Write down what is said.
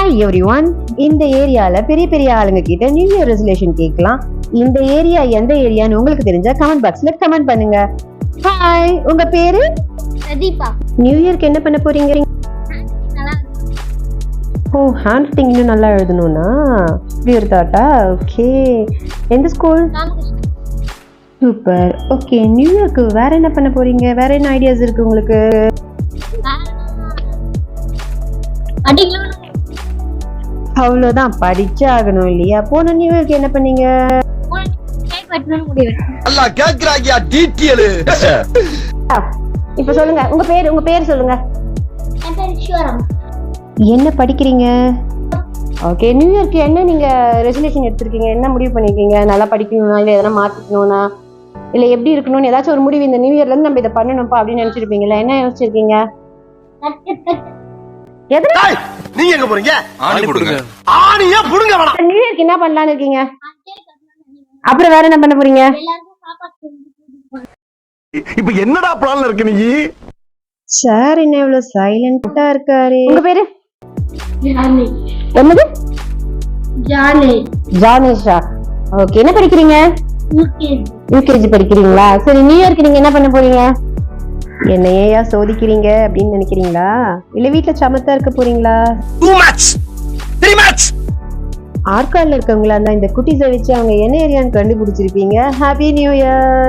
Hi every one இந்த ஏரியால பெரிய பெரிய ஆளுங்க கிட்ட நியூ இயர் ரெசல்யூஷன் கேட்கலாம். இந்த ஏரியா எந்த ஏரியான்னு உங்களுக்கு தெரிஞ்சா கமெண்ட் பாக்ஸ்ல கமெண்ட் பண்ணுங்க. ஹாய் உங்க பேரு? பிரதீபா. நியூ இயர்க்கு என்ன பண்ண போறீங்க? ஓ ஹேண்ட் ரைட்டிங் இன்னும் நல்லா எழுதணும்னா? இப்படி ஒரு தாட்டா ஓகே எந்த ஸ்கூல் சூப்பர் ஓகே நியூ இயர்க்கு வேற என்ன பண்ண போறீங்க? வேற என்ன ஐடியாஸ் இருக்கு உங்களுக்கு? அவ்வளோதான் படிச்சே ஆகணும் இல்லையா? போன நியூ இயர்க்கு என்ன பண்ணீங்க? இப்போ சொல்லுங்க உங்க பேர் உங்க பேர் சொல்லுங்க. என்ன படிக்கிறீங்க? ஓகே நியூ இயர்க்கு என்ன நீங்க ரெசல்யூஷன் எடுத்திருக்கீங்க? என்ன முடிவு பண்ணிருக்கீங்க? நல்லா படிக்கணும்னா இல்லை எதனா மாத்திக்கணும்னா இல்லை எப்படி இருக்கணும்னு ஏதாச்சும் ஒரு முடிவு இந்த நியூ இயர்ல இருந்து நம்ம இதை பண்ணணும்ப்பா அப்படின்னு நினைச்சிருப்பீங்களா என்ன யோசிச்சிருக்கீங்க? டேய், நீங்க எங்க போறீங்க? ஆணி கொடுங்க. ஆணியா புடுங்க வேணாம். நியூ இயர்க்கு என்ன பண்ணலாம்னு இருக்கீங்க? அப்புறம் வேற என்ன பண்ண போறீங்க? இப்ப என்னடா பிளான்ல இருக்க நீ? சார் என்ன இவ்வளவு சைலண்டா இருக்காரு? உங்க பேரு? ஜானி. என்னது? ஜானி. ஜானேஷா ஓகே என்ன படிக்கிறீங்க? யூகேஜி. யூகேஜி படிக்கிறீங்களா? சரி நியூ இயர்க்கு நீங்க என்ன பண்ண போறீங்க? என்ன ஏயா சோதிக்கிறீங்க அப்படின்னு நினைக்கிறீங்களா? இல்ல வீட்ல சமத்தா இருக்க போறீங்களா? ஆற்காடுல இருக்கவங்களா இருந்தா இந்த குட்டிஸை வச்சு அவங்க என்ன ஏரியான்னு கண்டுபிடிச்சிருப்பீங்க. Happy new year